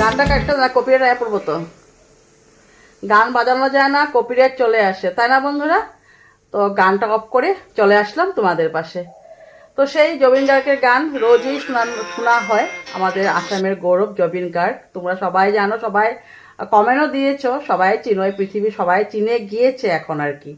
গানটা কাটতে না কপিরাইট আয়া পড়ব তো। গান বাজানো যায় না কপিরাইট চলে আসে, তাই না বন্ধুরা? তো গানটা অফ করে চলে আসলাম তোমাদের পাশে। তো সেই জবিন গার্গের গান রোজই শোনা শোনা হয়, আমাদের আসামের গৌরব জবিন গার্গ। তোমরা সবাই জানো, সবাই কমেন্টও দিয়েছ, সবাই চিনো পৃথিবী সবাই চিনে গিয়েছে এখন আর কি।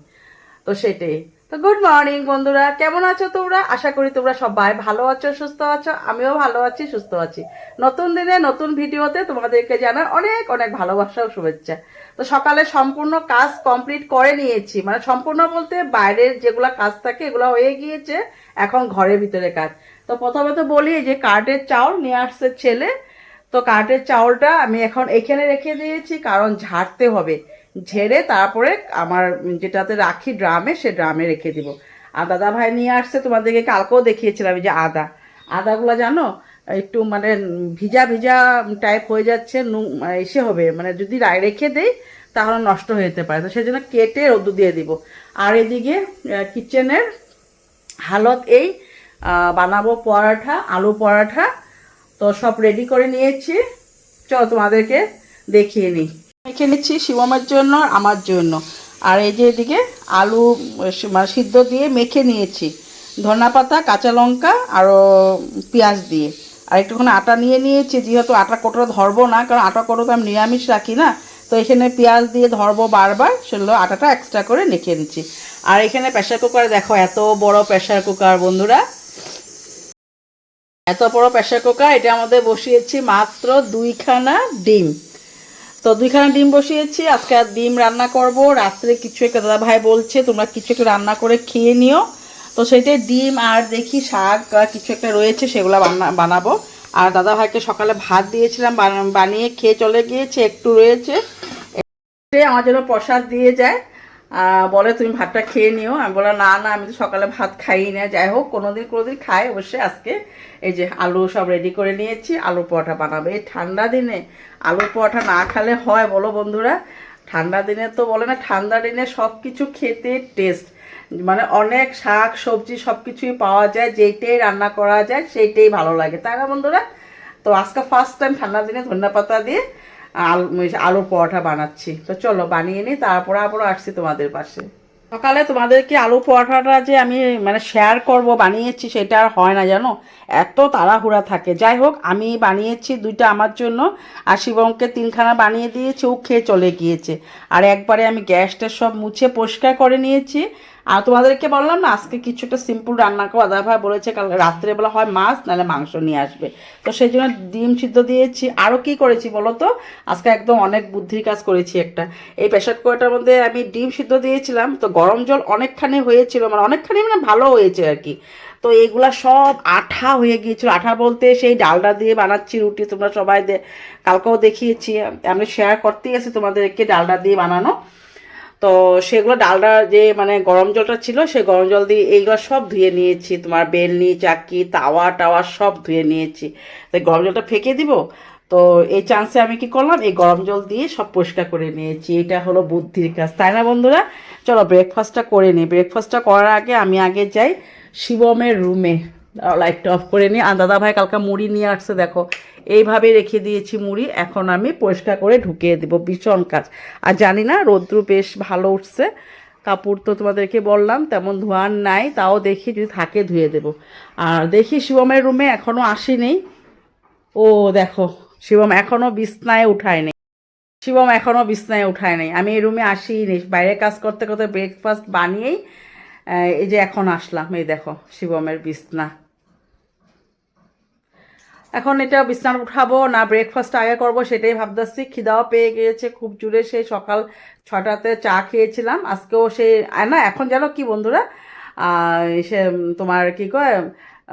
তো সেটাই। তো গুড মর্নিং বন্ধুরা, কেমন আছো তোমরা? আশা করি তোমরা সবাই ভালো আছো, সুস্থ আছো, আমিও ভালো আছি, সুস্থ আছি। নতুন দিনে, নতুন ভিডিওতে তোমাদেরকে জানার অনেক অনেক ভালোবাসা ও শুভেচ্ছা। তো সকালে সম্পূর্ণ কাজ কমপ্লিট করে নিয়েছি। মানে সম্পূর্ণ বলতে বাইরের যেগুলো কাজ থাকে, এগুলো হয়ে গিয়েছে, এখন ঘরের ভিতরে কাজ। তো প্রথমে তো বলি যে কার্টের চাউল নিয়ে আসছে ছেলে, তো কার্টের চাউলটা আমি এখন এখানে রেখে দিয়েছি, কারণ ঝাড়তে হবে। ঝেড়ে তারপরে আমার যেটাতে রাখি ড্রামে, সে ড্রামে রেখে দিব। আর দাদা ভাই নিয়ে আসছে তোমাদেরকে কালকেও দেখিয়েছিলাম যে আদা। আদাগুলো জানো, একটু মানে ভিজা ভিজা টাইপ হয়ে যাচ্ছে, নু- এসে হবে। মানে যদি রেখে দেই, তাহলে নষ্ট হয়ে যেতে পারে। তো সেই জন্য কেটে রোদ্দু দিয়ে দিব। আর এদিকে কিচেনের হালত এই বানাবো পরাঠা, আলু পরাঠা। তো সব রেডি করে নিয়েছি। চলো তোমাদেরকে দেখিয়ে নিই। মেখে নিচ্ছি শিবমের জন্য আমার জন্য। আর এই যে এদিকে আলু মানে সিদ্ধ দিয়ে মেখে নিয়েছি। ধনা পাতা, কাঁচা লঙ্কা আরও পেঁয়াজ দিয়ে। আর একটুখানি আটা নিয়ে নিয়েছি, যেহেতু আটা কোটো ধরবো না, কারণ আটা কোটো তো আমি নিরামিষ রাখি না, তো এখানে পেঁয়াজ দিয়ে ধরবো বারবার, সেগুলো আটাটা এক্সট্রা করে মেখে নিচ্ছি। আর এখানে প্রেশার কুকার দেখো, এত বড় প্রেশার কুকার বন্ধুরা। এত বড় প্রেশার কুকার এটা আমাদের বসিয়েছি মাত্র দুইখানা ডিম। তো দুইখানা ডিম বসিয়েছি আজকে আর ডিম রান্না করব রাত্রে কিছু একটা দাদা ভাই বলছে তোমরা কিছু একটু রান্না করে খেয়ে নিও তো সেইটাই ডিম আর দেখি শাক কিছু একটা রয়েছে সেগুলো বানা বানাবো আর দাদা ভাইকে সকালে ভাত দিয়েছিলাম বানিয়ে খেয়ে চলে গিয়েছে একটু রয়েছে আমার জন্য প্রসাদ দিয়ে যায় বলে, তুমি ভাতটা খেয়ে নিও। আমি বললাম, না না, আমি তো সকালে ভাত খাই না। যাই হোক, কোনোদিন কোনোদিন খাই। অবশ্যই আজকে এই যে আলু সব রেডি করে নিয়েছি আলু পরোটা বানাবো। এই ঠান্ডা দিনে আলু পরোটা না খেলে হয়, বলো বন্ধুরা। ঠান্ডা দিনে তো বলে না, ঠান্ডা দিনে সব কিছু খেতে টেস্ট মানে অনেক শাক, সবজি সব কিছুই পাওয়া যায়, যেইটাই রান্না করা যায়, সেইটাই ভালো লাগে। তাই না বন্ধুরা? তো আজকে ফার্স্ট টাইম ঠান্ডা দিনে ধনিয়া পাতা দিয়ে আলু আলুর পরোটা বানাচ্ছি। তো চলো, বানিয়ে নিই, তারপরে আবার আসছি তোমাদের পাশে। সকালে তোমাদেরকে আলু পরোটাটা যে আমি মানে শেয়ার করব, বানিয়েছি, সেটা আর হয় না, জানো? এত তাড়াহুড়া থাকে। যাই হোক, আমি বানিয়েছি দুইটা আমার জন্য। আর শিবমকে তিনখানা বানিয়ে দিয়েছি, ও খেয়ে চলে গিয়েছে। আর একবারে আমি গ্যাসটা সব মুছে পরিষ্কার করে নিয়েছি। আর তোমাদেরকে বললাম না, আজকে কিছুটা সিম্পল রান্না করো দাদা ভাই বলেছে কাল রাত্রেবেলা হয় মাছ, নাহলে মাংস নিয়ে আসবে। তো সেই জন্য ডিম সিদ্ধ দিয়েছি। আরও কি করেছি বলো তো? আজকে একদম অনেক বুদ্ধির কাজ করেছি একটা। এই প্রেশার কুকারটার মধ্যে আমি ডিম সিদ্ধ দিয়েছিলাম। তো গরম জল অনেকখানি হয়েছিল মানে অনেকখানি মানে ভালো হয়েছে আর কি। তো এগুলা সব আঠা হয়ে গিয়েছিল। আঠা বলতে সেই ডালটা দিয়ে বানাচ্ছি রুটি, তোমরা সবাই কালকেও দেখিয়েছি। আমি শেয়ার করতেই আছি তোমাদেরকে ডালটা দিয়ে বানানো। তো সেগুলো ডালটা যে মানে গরম জলটা ছিল সে গরম জল দিয়ে এইগুলো সব ধুয়ে নিয়েছি। তোমার বেলনি, চাকি, তাওয়া টাওয়া সব ধুয়ে নিয়েছি। তো গরম জলটা ফেঁকে দিব, তো এই চান্সে আমি কি করলাম, এই গরম জল দিয়ে সব পরিষ্কার করে নিয়েছি। এটা হলো বুদ্ধির কাজ, তাই না বন্ধুরা? চলো ব্রেকফাস্টটা করে নিই। ব্রেকফাস্টটা করার আগে আমি আগে যাই শিবমের রুমে লাইটটা অফ করে নিই আর দাদা ভাই কালকে মুড়ি নিয়ে আসছে, দেখো। এইভাবে রেখে দিয়েছি মুড়ি। এখন আমি পরিষ্কার করে ঢুকিয়ে দেবো। ভীষণ কাজ। আর জানি না, রৌদ্র বেশ ভালো উঠছে। কাপড় তো তোমাদেরকে বললাম, তেমন ধোয়ার নাই। তাও দেখি যদি থাকে ধুয়ে দেব। আর দেখি শিবমের রুমে এখনও আসেনি। ও, দেখো, শিবম এখনও বিছনায় উঠায় নেই। শিবম এখনও বিছনায় উঠায় নেই। আমি এই রুমে আসিই নি। বাইরে কাজ করতে করতে ব্রেকফাস্ট বানিয়েই এই যে এখন আসলাম, এই দেখো, শিবমের বিছনা। এখন এটা বিছানা উঠাবো, না ব্রেকফাস্ট আগে করব, সেটাই ভাবতেছি। খিদাও পেয়ে গিয়েছে, খুব জুড়ে সেই সকাল ছটাতে চা খেয়েছিলাম। আজকেও সেই না, এখন জানো কি বন্ধুরা? সে তোমার কি কয়,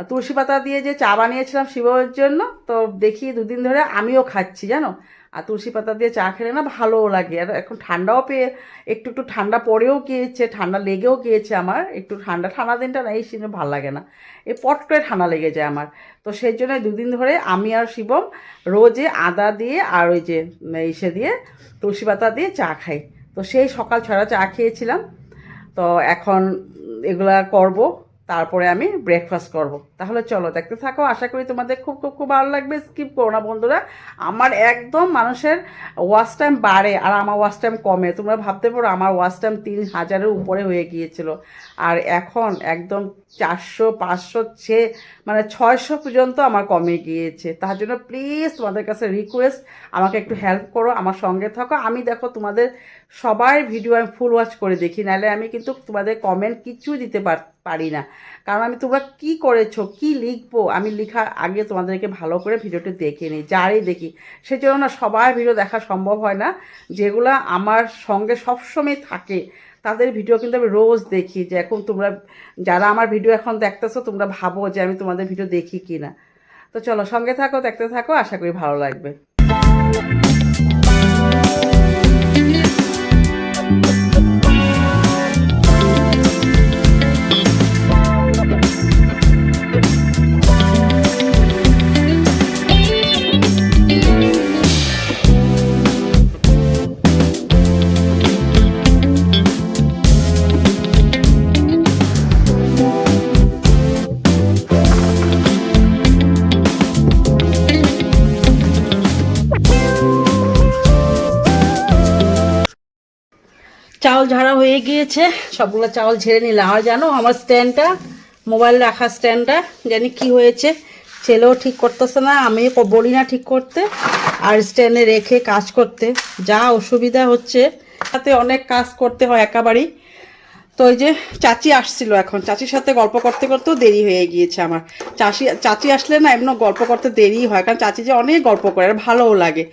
তুলসী পাতা দিয়ে যে চা বানিয়েছিলাম শিবের জন্য, তো দেখি দুদিন ধরে আমিও খাচ্ছি, জানো? আর তুলসী পাতা দিয়ে চা খেলে না ভালোও লাগে। আর এখন ঠান্ডাও পেয়ে, একটু একটু ঠান্ডা পড়েও গিয়েছে ঠান্ডা লেগেও গিয়েছে আমার। একটু ঠান্ডা ঠান্ডা দিনটা না, এই সিনে ভালো লাগে না। এই পট করে ঠান্ডা লেগে যায় আমার। তো সেই জন্য দুদিন ধরে আমি আর শিবম রোজে আদা দিয়ে আর ওই যে ইসে দিয়ে তুলসী পাতা দিয়ে চা খাই। তো সেই সকাল ছড়া চা খেয়েছিলাম। তো এখন এগুলা করব। তারপরে আমি ব্রেকফাস্ট করব। তাহলে চলো, দেখতে থাকো, আশা করি তোমাদের খুব খুব খুব ভালো লাগবে। স্কিপ করো না বন্ধুরা। আমার একদম মানুষের ওয়াচ টাইম বাড়ে আর আমার ওয়াচ টাইম কমে। তোমরা ভাবতে পারো, আমার ওয়াচ টাইম তিন হাজারের উপরে হয়ে গিয়েছিল। আর এখন একদম চারশো, পাঁচশো ছে মানে ছয়শো পর্যন্ত আমার কমে গিয়েছে। তার জন্য প্লিজ তোমাদের কাছে রিকোয়েস্ট আমাকে একটু হেল্প করো, আমার সঙ্গে থাকো। আমি দেখো তোমাদের সবার ভিডিও আমি ফুল ওয়াচ করে দেখি, নাহলে আমি কিন্তু তোমাদের কমেন্ট কিছু দিতে পার- না। কারণ আমি তোমরা কি করেছ, কি লিখব, আমি লিখার আগে তোমাদেরকে ভালো করে ভিডিওটি দেখে নিই, যারই দেখি। সেই জন্য না সবার ভিডিও দেখা সম্ভব হয় না। যেগুলো আমার সঙ্গে সবসময় থাকে, তাদের ভিডিও কিন্তু আমি রোজ দেখি, যে এখন তোমরা, যারা আমার ভিডিও এখন দেখতেছো, তোমরা ভাবো যে আমি তোমাদের ভিডিও দেখি কি না তো চলো সঙ্গে থাকো, দেখতে থাকো, আশা করি ভালো লাগবে। চাউল ঝাড়া হয়ে গিয়েছে, সবগুলো চাউল ঝেড়ে নিলাম। আর জানো, আমার স্ট্যান্ডটা মোবাইল রাখার স্ট্যান্ডটা জানি কি হয়েছে, ছেলেও ঠিক করতেছে না আমি বলি না ঠিক করতে। আর স্ট্যান্ডে রেখে কাজ করতে। যা অসুবিধা হচ্ছে, তাতে অনেক কাজ করতে হয় একাবারই। তো ওই যে চাচি আসছিল এখন। চাচির সাথে গল্প করতে করতেও দেরি হয়ে গিয়েছে আমার। চাচি চাচি আসলে না এমন গল্প করতে দেরি হয়, কারণ চাচি যে অনেক গল্প করে, আর ভালোও লাগে।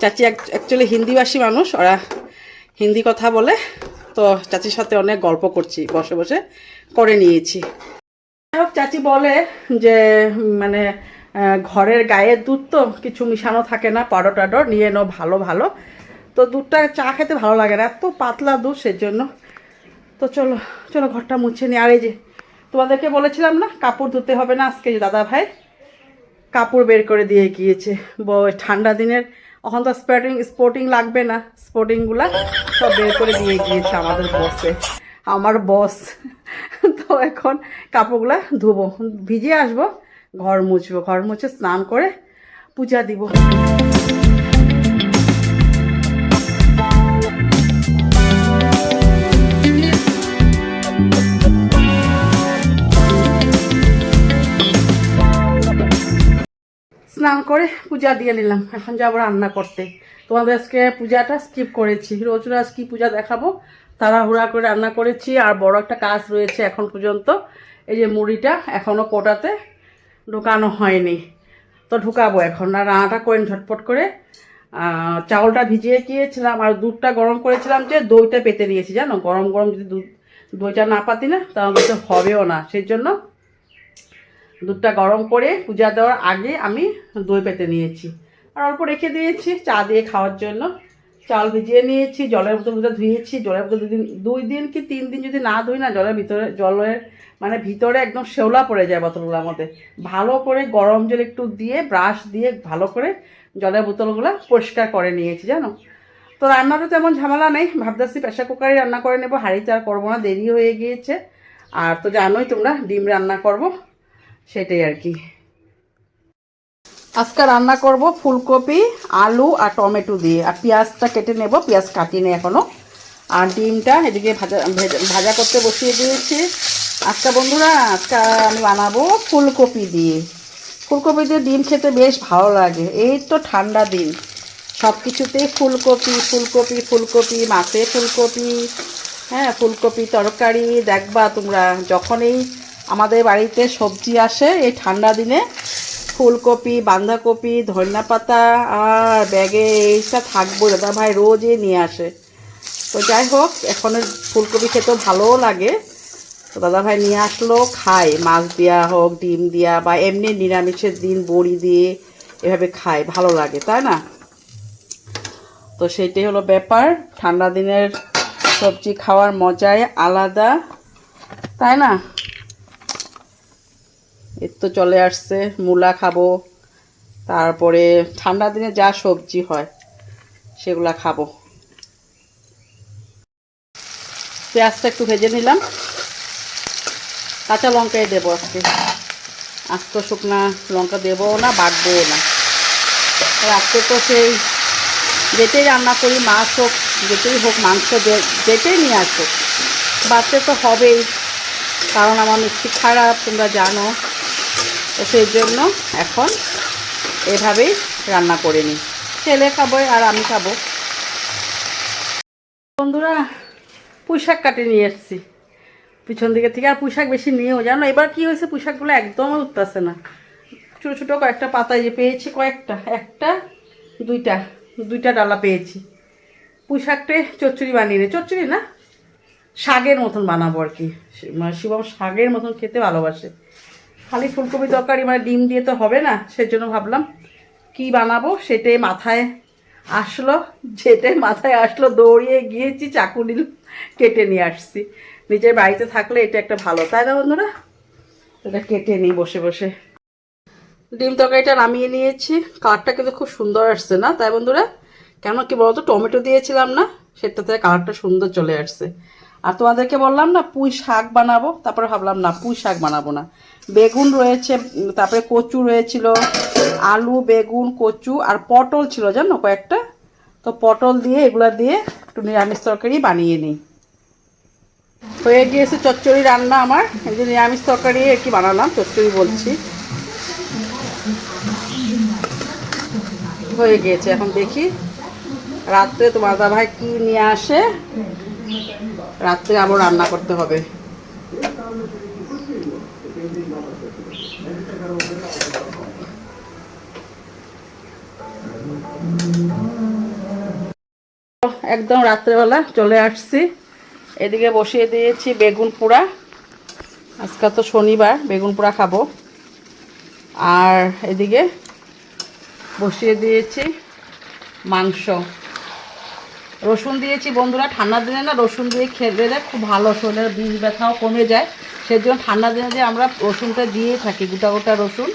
চাচি অ্যাকচুয়ালি হিন্দিভাষী মানুষ, ওরা হিন্দি কথা বলে, তো চাচির সাথে অনেক গল্প করছি, বসে বসে করে নিয়েছি। চাচি বলে যে মানে ঘরের গায়ের দুধ তো কিছু মিশানো থাকে না পাউডার টাডর নিয়ে নো ভালো ভালো। তো দুধটা চা খেতে ভালো লাগে না, এত পাতলা দুধ, সেজন্য। তো চলো চলো ঘরটা মুছে নি। আর এই যে, তোমাদেরকে বলেছিলাম না, কাপড় ধুতে হবে না আজকে দাদা ভাই কাপড় বের করে দিয়ে গিয়েছে। ঠান্ডা দিনের এখন তো স্পোর্টিং স্পোর্টিং লাগবে না। স্পোর্টিংগুলা সব বের করে দিয়ে গিয়েছে আমাদের বসে আমার বস তো এখন কাপড়গুলা ধুবো। ভিজে আসব, ঘর মুছবো। ঘর মুছে স্নান করে পূজা দিব। স্নান করে পূজা দিয়ে নিলাম। এখন যাব রান্না করতে। তোমাদের আজকে পূজাটা স্কিপ করেছি। রোজ রোজ কি পূজা দেখাবো? তাড়াহুড়া করে রান্না করেছি আর বড় একটা কাজ রয়েছে এখন পর্যন্ত। এই যে মুড়িটা এখনও কোটাতে ঢুকানো হয়নি। তো ঢুকাবো এখন। আর রান্নাটা করেন ঝটপট করে। চাউলটা ভিজিয়ে গিয়েছিলাম আর দুধটা গরম করেছিলাম যে দইটা পেতে নিয়েছি, জানো? গরম গরম যদি দুধ দইটা না পাতি না, তাহলে তো হবেও না। সেই জন্য দুধটা গরম করে পূজা দেওয়ার আগে আমি দই পেতে নিয়েছি। আর অল্প রেখে দিয়েছি চা দিয়ে খাওয়ার জন্য। চাল ভিজিয়ে নিয়েছি, জলের বোতলটা ধুয়েছি, জলের বোতল দুদিন, দুই দিন কি তিন দিন যদি না ধুই না জলের ভিতরে, জলের মানে ভিতরে একদম শেওলা পড়ে যায় বোতলগুলোর মধ্যে। ভালো করে গরম জল একটু দিয়ে, ব্রাশ দিয়ে ভালো করে জলের বোতলগুলো পরিষ্কার করে নিয়েছি, জানো? তো রান্নাটা তেমন ঝামেলা নেই। ভাবতেছি প্রেশার কুকারে রান্না করে নেব। হাঁড়িতে আর করব না, দেরি হয়ে গিয়েছে। আর তো জানোই তোমরা, ডিম রান্না করব। সেটাই আর কি। আজকে রান্না করব ফুলকপি, আলু আর টমেটো দিয়ে। আর পেঁয়াজটা কেটে নেব, পেঁয়াজ কাটিনি এখনও। আর ডিমটা এদিকে ভাজা, ভেজা- করতে বসিয়ে দিয়েছি। আজকে বন্ধুরা, আজকে আমি বানাবো ফুলকপি দিয়ে। ফুলকপি দিয়ে ডিম খেতে বেশ ভালো লাগে। এই তো ঠান্ডা দিন। সব কিছুতেই ফুলকপি ফুলকপি ফুলকপি, মাছে ফুলকপি হ্যাঁ ফুলকপি তরকারি। দেখবা তোমরা যখনই আমাদের বাড়িতে সবজি আসে এই ঠান্ডা দিনে। ফুলকপি, বাঁধাকপি ধনিয়া পাতা আর ব্যাগে এইটা থাকব দাদা ভাই রোজই নিয়ে আসে। তো যাই হোক এখন ফুলকপি খেতেও ভালোও লাগে। তো দাদা ভাই নিয়ে আসলো, খায়। মাছ দেওয়া হোক, ডিম দেওয়া বা এমনি নিরামিষের দিন বড়ি দিয়ে এভাবে খায়, ভালো লাগে, তাই না? তো সেইটাই হলো ব্যাপার। ঠান্ডা দিনের সবজি খাওয়ার মজাই আলাদা, তাই না? এর তো চলে আসছে, মূলা খাব। তারপরে ঠান্ডা দিনে যা সবজি হয়, সেগুলা খাব। পেঁয়াজটা একটু ভেজে নিলাম। কাঁচা লঙ্কাই দেবো আজকে। আস্ত শুকনা লঙ্কা দেবো না, বাটবও না। রাত্রে তো সেই যেটাই রান্না করি, মাছ হোক, যেটাই হোক, মাংস যে- যেটাই নিয়ে আসুক বাচ্চা তো হবেই। কারণ আমার মিষ্টি খারাপ, তোমরা জানো। তো সেই জন্য এখন এভাবেই রান্না করে নিই। ছেলে খাব আর আমি খাব। বন্ধুরা পুঁই শাক কাটে নিয়ে এসেছি। পিছন দিকে থেকে আর পুঁই শাক বেশি নিয়েও জানো? এবার কি হয়েছে পুঁই শাকগুলো একদমই উঠতেছে না। ছোটো ছোটো কয়েকটা পাতায় যে পেয়েছি, কয়েকটা, একটা, দুইটা দুইটা ডালা পেয়েছি। পুঁই শাকটে চচ্চড়ি বানিয়ে নে, চচ্চড়ি না শাকের মতন বানাবো আর কি। মানে শিবম শাকের মতন খেতে ভালোবাসে। খালি ফুলকপি তরকারি মানে ডিম দিয়ে তো হবে না, সেজন্য ভাবলাম কি বানাবো? সেটাই মাথায় আসলো, যেটাই মাথায় আসলো, দৌড়িয়ে গিয়েছি, চাকু নিল, কেটে নিয়ে আসছি। নিজের বাড়িতে থাকলে এটা একটা ভালো, তাই না বন্ধুরা? এটা কেটে নিই বসে বসে। ডিম তরকারিটা নামিয়ে নিয়েছি, কালারটা কিন্তু খুব সুন্দর আসছে না, তাই বন্ধুরা? কেন কি বলতো, টমেটো দিয়েছিলাম না, সেটাতে কালারটা সুন্দর চলে আসছে। আর তোমাদেরকে বললাম না, পুঁই শাক বানাবো। তারপরে ভাবলাম না, পুঁই শাক বানাবো না। বেগুন রয়েছে, তারপরে কচু রয়েছিল, আলু, বেগুন, কচু আর পটল ছিল জানো কয়েকটা। তো পটল দিয়ে, এগুলা দিয়ে একটু নিরামিষ তরকারি বানিয়ে নিই। হয়ে গিয়েছে চচ্চড়ি রান্না আমার, এই যে নিরামিষ তরকারি আর কি বানালাম, চচ্চড়ি বলছি। হয়ে গিয়েছে এখন দেখি। রাত্রে তোমার দাদা ভাই কি নিয়ে আসে? রাত্রে আবার রান্না করতে হবে। একদম রাত্রেবেলা চলে আসছি। এদিকে বসিয়ে দিয়েছি বেগুন পোড়া। আজকে তো শনিবার, বেগুন পোড়া খাব। আর এদিকে বসিয়ে দিয়েছি মাংস। রসুন দিয়েছি, বন্ধুরা ঠান্ডার দিনে না রসুন দিয়ে খেলে খুব ভালো শরীরের বীজ ব্যথাও কমে যায়। সেই জন্য ঠান্ডার দিনে যে আমরা রসুনটা দিয়ে থাকি, গোটা গোটা রসুন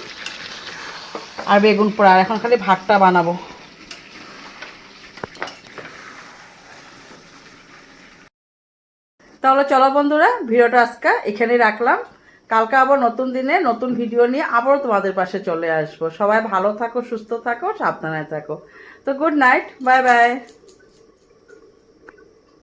আর বেগুন পোড়া। এখন খালি ভাতটা বানাবো। তাহলে চলো বন্ধুরা, ভিডিওটা আজকে এখানেই রাখলাম। কালকে আবার নতুন দিনে নতুন ভিডিও নিয়ে আবারও তোমাদের পাশে চলে আসব। সবাই ভালো থাকো, সুস্থ থাকো, সাবধানে থাকো। তো গুড নাইট, বাই বাই।